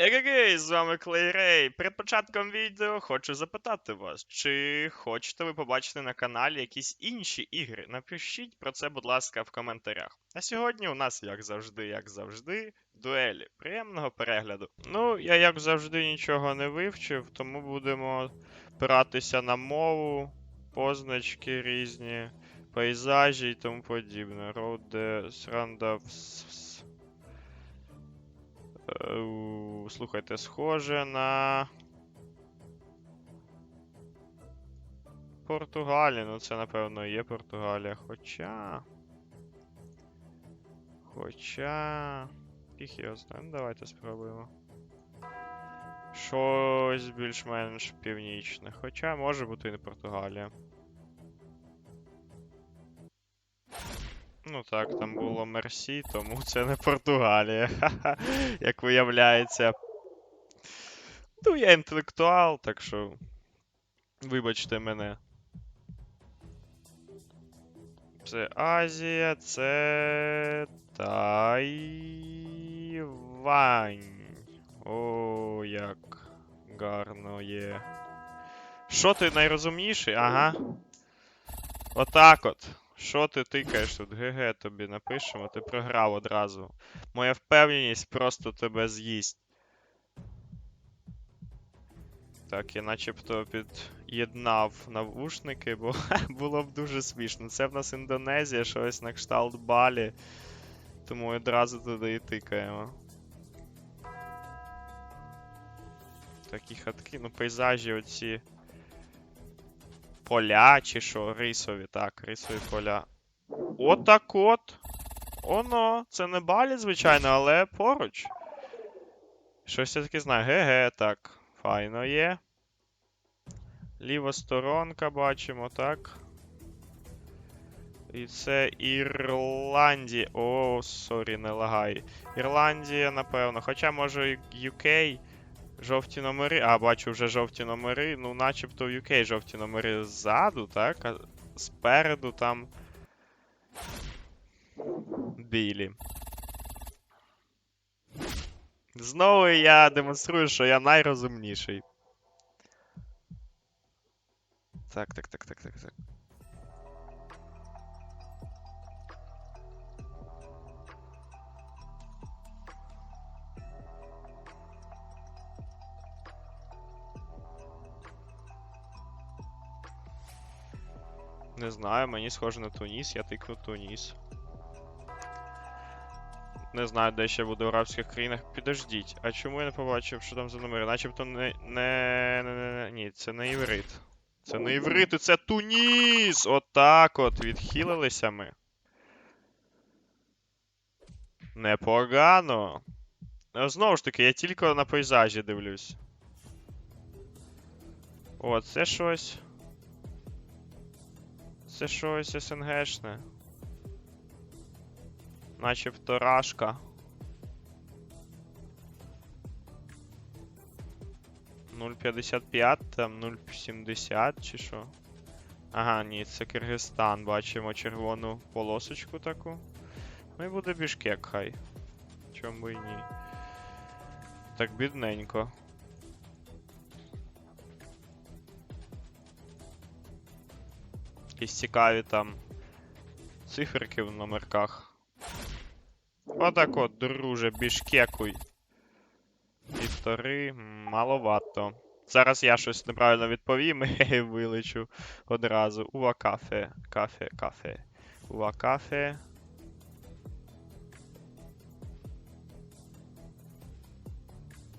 Егегей, з вами Клей Рей. Перед початком відео хочу запитати вас, чи хочете ви побачити на каналі якісь інші ігри? Напишіть про це, будь ласка, в коментарях. А сьогодні у нас, як завжди, як завжди, дуелі. Приємного перегляду. Ну, я як завжди нічого не вивчив, тому будемо опиратися на мову, позначки різні, пейзажі і тому подібне. Роуд Рандавс. Е, Слухайте, схоже на. Португалія. Ну це, напевно, є Португалія. Хоча. Хоча. Їх його знає. Ну, давайте спробуємо. Щось більш-менш північне. Хоча може бути і не Португалія. Ну так, там було Мерсі, тому це не Португалія. Як виявляється. Ну, я інтелектуал, так що. Вибачте мене. Це Азія, це. Тайвань. О, як гарно є. Що ти найрозумніший? Ага. Отак от. Що ти тикаєш тут? ГГ тобі напишемо, ти програв одразу. Моя впевненість просто тебе з'їсть. Так, я начебто під'єднав навушники, бо було б дуже смішно. Це в нас Індонезія, щось на кшталт Балі. Тому одразу туди і тикаємо. Такі хатки, ну пейзажі оці. Поля чи що? Рисові, так, рисові поля. Отак от. Оно. Це не балі, звичайно, але поруч. Щось я таки знаю. ГГ, так. Файно є. Ліва сторонка бачимо, так. І це Ірландія. О, сорі, не лагай. Ірландія, напевно. Хоча, може, UK. Жовті номери. А, бачу вже жовті номери. Ну, начебто в UK жовті номери ззаду, так? А спереду там. Білі. Знову я демонструю, що я найрозумніший. Так, так, так, так, так, так. Не знаю, мені схоже на Туніс, я тикну Туніс. Не знаю, де ще буде в арабських країнах. Підождіть, а чому я не побачив, що там за номери? Начебто не. не. не, не, ні, це не іврит. Це не іврит, і це Туніс! Отак от, відхилилися ми. Непогано. Ну, Знову ж таки, я тільки на пейзажі дивлюсь. О, це щось. Це щось СНГшне. Начебто рашка. Нуль п'ятдесят п'ять, там 0,70 чи що. Ага, ні, це Киргизстан. Бачимо червону полосочку таку. Ну і буде Бішкек хай. Чому і ні. Так бідненько. Якісь цікаві там циферки в номерках. Отак от, друже, бішкекуй. Півтори, маловато. Зараз я щось неправильно відповім і вилечу одразу. Ува кафе, кафе, кафе. Ува кафе.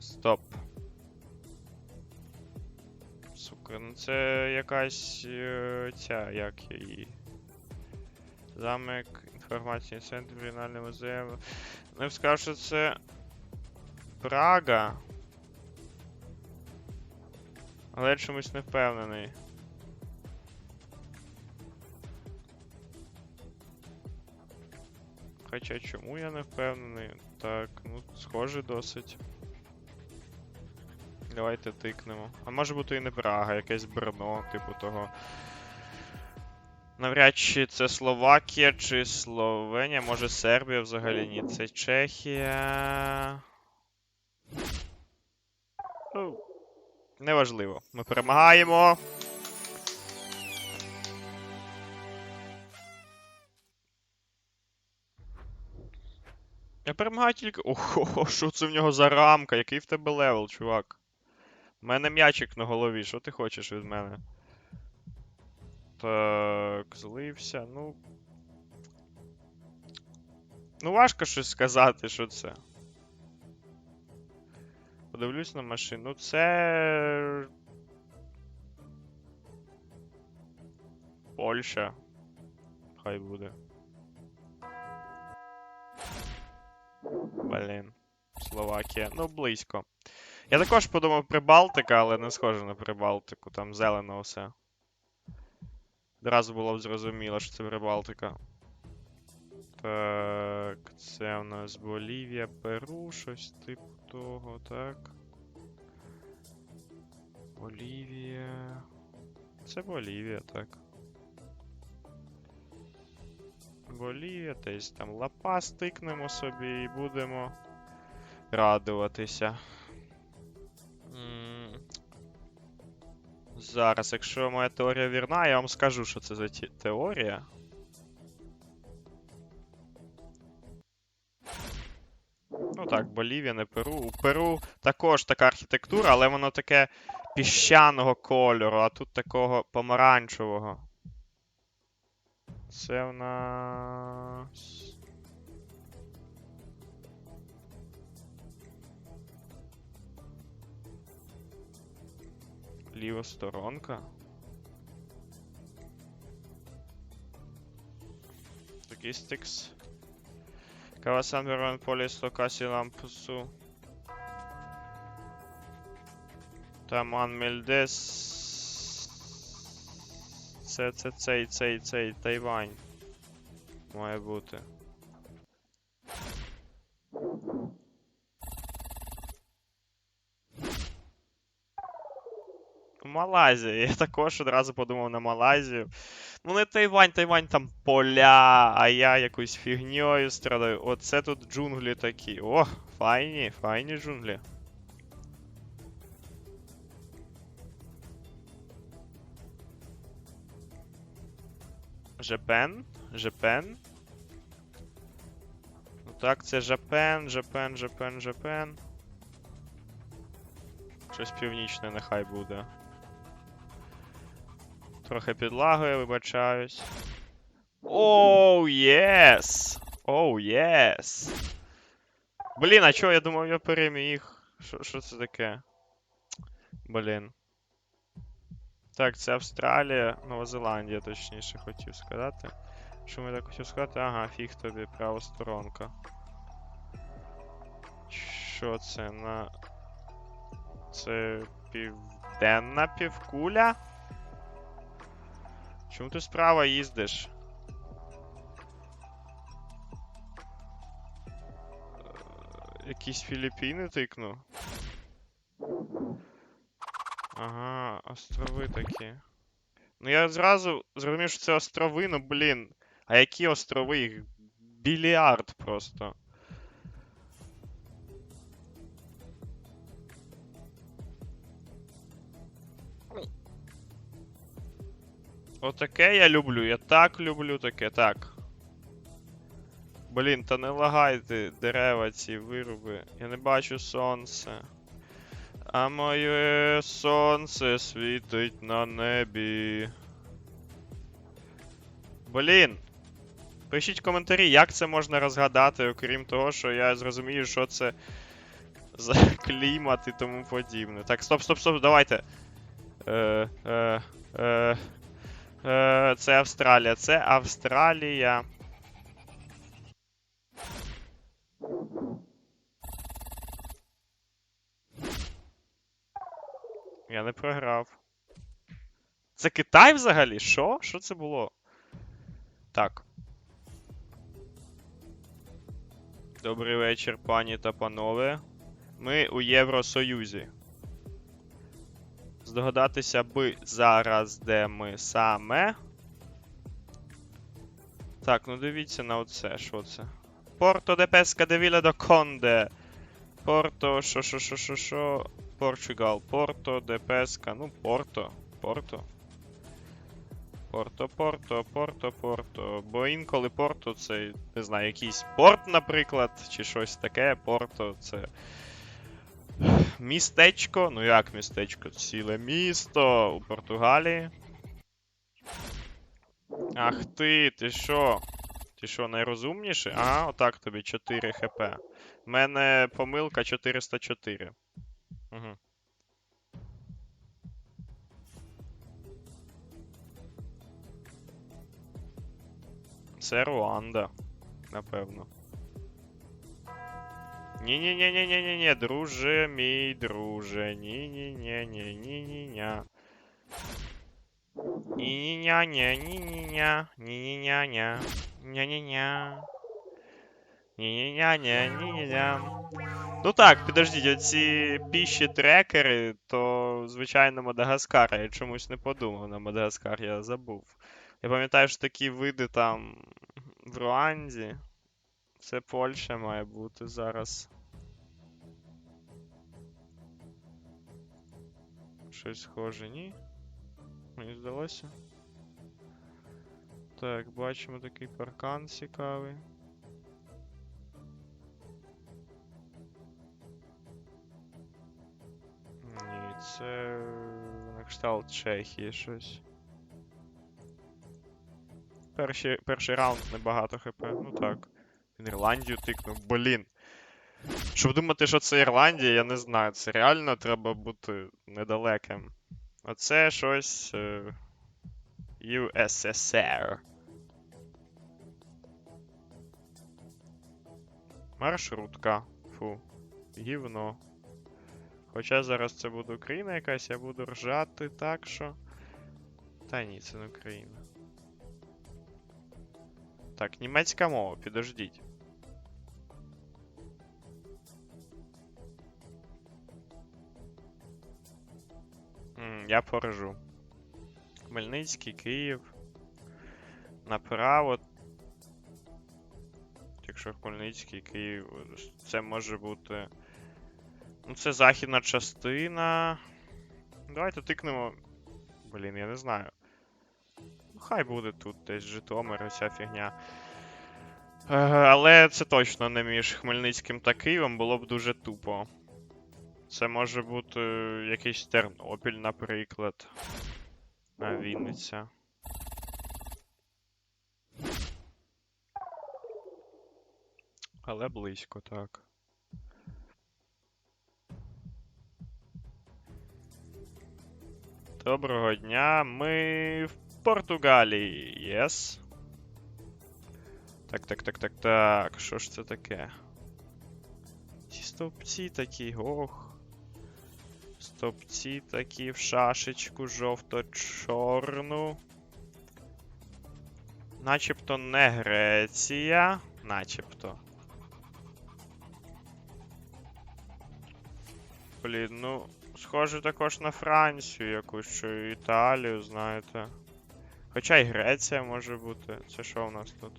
Стоп. Ну це якась е, ця, як її. Замок, інформаційний центр, регіональний музей. Ну, я б сказав, що це Прага. Але чомусь не впевнений. Хоча чому я не впевнений? Так, ну, схоже досить. Давайте тикнемо. А може бути і не Прага, якесь Брно, типу того. Навряд чи це Словакія чи Словенія, може Сербія взагалі ні. Це Чехія. Ну, неважливо. Ми перемагаємо. Я перемагаю тільки. Ого, що це в нього за рамка? Який в тебе левел, чувак? У мене м'ячик на голові, що ти хочеш від мене? Так, злився, ну. Ну, важко щось сказати, що це. Подивлюсь на машину. Ну, це. Польща. Хай буде. Блін. Словакія. Ну, близько. Я також подумав Прибалтика, але не схоже на Прибалтику. Там зелено все. Одразу було б зрозуміло, що це Прибалтика. Так, це у нас Болівія, Перу, щось типу того, так. Болівія. Це Болівія, так. Болівія, десь там лапа стикнемо собі і будемо радуватися. Зараз, якщо моя теорія вірна, я вам скажу, що це за теорія. Ну так, Болівія, не Перу. У Перу також така архітектура, але воно таке піщаного кольору, а тут такого помаранчевого. Це в нас. Ліва сторонка. Logistics. Kawasan Veron Polis Lokasi Lampusu. Таман Мельдес. Це, це цей, цей, цей Тайвань. Має бути. Малайзія. Я також одразу подумав на Малайзію. Ну не Тайвань, Тайвань там поля, а я якоюсь фігньою страдаю. Оце тут джунглі такі. О, файні, файні джунглі. Жепен? Жепен? Ну так, це Жапен, Жапен, Жапен, Жапен. Щось північне нехай буде. Трохи підлагою, вибачаюсь. Оу, єс! Оу, єс! Блін, а чого я думав, я переміг? Що, це таке? Блін. Так, це Австралія, Нова Зеландія, точніше хотів сказати. Що ми так хотів сказати? Ага, фіг тобі, права сторонка. Що це на. Це південна півкуля? Чому ти справа їздиш? Е, Якісь Філіппіни тикну? Ага, острови такі. Ну я зразу зрозумів, що це острови, ну блін. А які острови? Їх більярд просто. Отаке я люблю, я так люблю таке, так. Блін, та не лагайте дерева ці вируби. Я не бачу сонце. А моє сонце світить на небі. Блін. Пишіть коментарі, як це можна розгадати, окрім того, що я зрозумію, що це за клімат і тому подібне. Так, стоп, стоп, стоп, давайте. Е, е, е, це Австралія. Це Австралія. Я не програв. Це Китай взагалі? Що? Що це було? Так. Добрий вечір, пані та панове. Ми у Євросоюзі. Здогадатися би зараз, де ми саме. Так, ну дивіться на оце, що це. Порто де Песка де Віла до Конде. Порто, що, що, що, що, що. Португал, Порто, Депеска, ну, Порто, Порто. Порто, Порто, Порто, Порто. Бо інколи Порто це, не знаю, якийсь порт, наприклад, чи щось таке. Порто це. Містечко. Ну як містечко? Ціле місто у Португалії. Ах ти, ти що? Ти що, найрозумніший? Ага, отак тобі 4 хп. У мене помилка 404. Угу. Це Руанда, напевно. Ні-ні-ні-ні-ні-ні, друже, мій друже. Ні-ні-ня, ні-ні-ня-ня, ня-ня-ня. Ні-ні-ня-ня, ні-ні-ня. Ну так, підождіть, оці піші трекери, то, звичайно, Мадагаскар. Я чомусь не подумав на Мадагаскар, я забув. Я пам'ятаю, що такі види там в Руанді. Це Польща має бути зараз. Щось схоже, ні? Мені здалося. Так, бачимо такий паркан цікавий. Ні, це на кшталт Чехії щось. Перший, перший раунд небагато хп, ну так. Він Ірландію тикнув, блін. Щоб думати, що це Ірландія, я не знаю. Це реально треба бути недалеким. Оце щось. е, USSR. Маршрутка. Фу. Гівно. Хоча зараз це буде Україна якась, я буду ржати так, що. Та ні, це не Україна. Так, німецька мова, підождіть. Я порежу. Хмельницький, Київ. Направо. Якщо Хмельницький, Київ. Це може бути. Ну, це західна частина. Давайте тикнемо. Блін, я не знаю. Ну, хай буде тут десь Житомир, оця фігня. Е, але це точно не між Хмельницьким та Києвом було б дуже тупо. Це може бути якийсь Тернопіль, наприклад. А, Вінниця. Але близько, так. Доброго дня. Ми в Португалії. Єс. Так, так, так, так, так. Що ж це таке? Ці стовпці такі, ох. Стовпці такі в шашечку жовто-чорну. Начебто не Греція. Начебто. Блін, ну. Схоже також на Францію якусь чи Італію, знаєте. Хоча й Греція може бути. Це що у нас тут?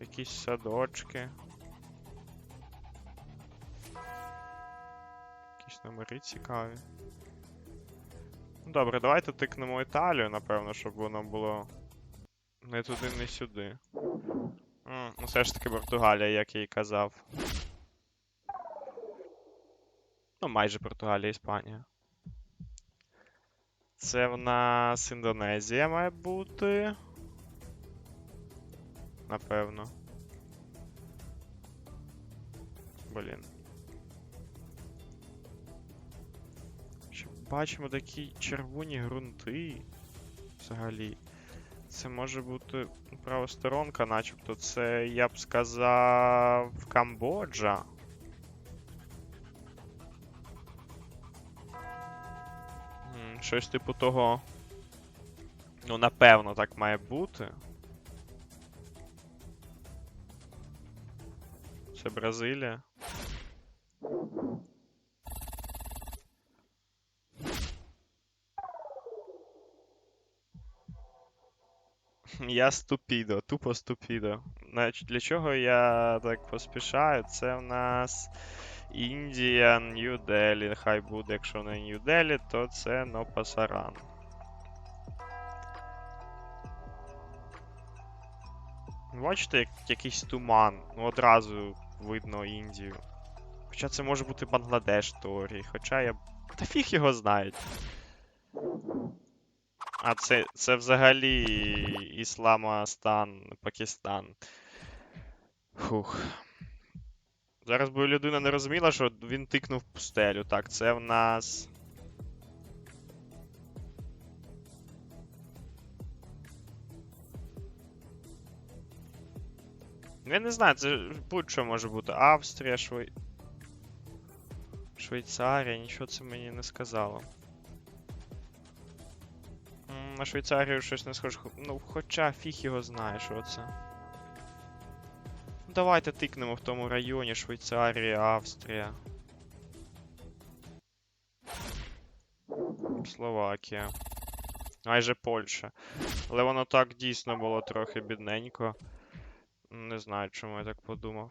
Якісь садочки. Якісь номери цікаві. Ну добре, давайте тикнемо Італію, напевно, щоб воно було не туди, не сюди. Ну все ж таки Португалія, як я і казав. Ну, майже Португалія, Іспанія. Це в нас Індонезія має бути. Напевно. Блін. Бачимо такі червоні ґрунти. Взагалі. Це може бути правосторонка, начебто. Це, я б сказав, Камбоджа. Щось типу того. Ну, напевно, так має бути. Це Бразилія. Я ступідо, тупо ступідо. Значить, для чого я так поспішаю? Це в нас Індія, Нью-Делі. Хай буде, якщо не Нью-Делі, то це Нопасаран. Бачите, як якийсь туман. Ну, одразу видно Індію. Хоча це може бути Бангладеш в теорії. Хоча я. Та фіг його знають. А це, це взагалі Ісламостан, Пакистан. Фух. Зараз би людина не розуміла, що він тикнув пустелю. Так, це в нас. Я не знаю, це будь-що може бути. Австрія, Швей... Швейцарія, нічого це мені не сказало. На Швейцарію щось не схоже. Ну, хоча фіг його знає, що це. Ну, Давайте тикнемо в тому районі Швейцарія, Австрія. Словакія. Майже Польща. Але воно так дійсно було трохи бідненько. Не знаю, чому я так подумав.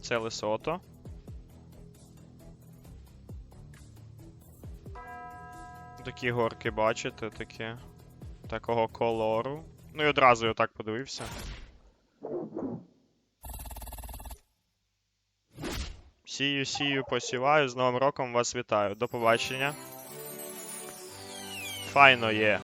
Це Лесото. Такі горки, бачите, такі. Такого колору. Ну і одразу я так подивився. Сію, сію, посіваю. З Новим роком вас вітаю. До побачення. Файно є.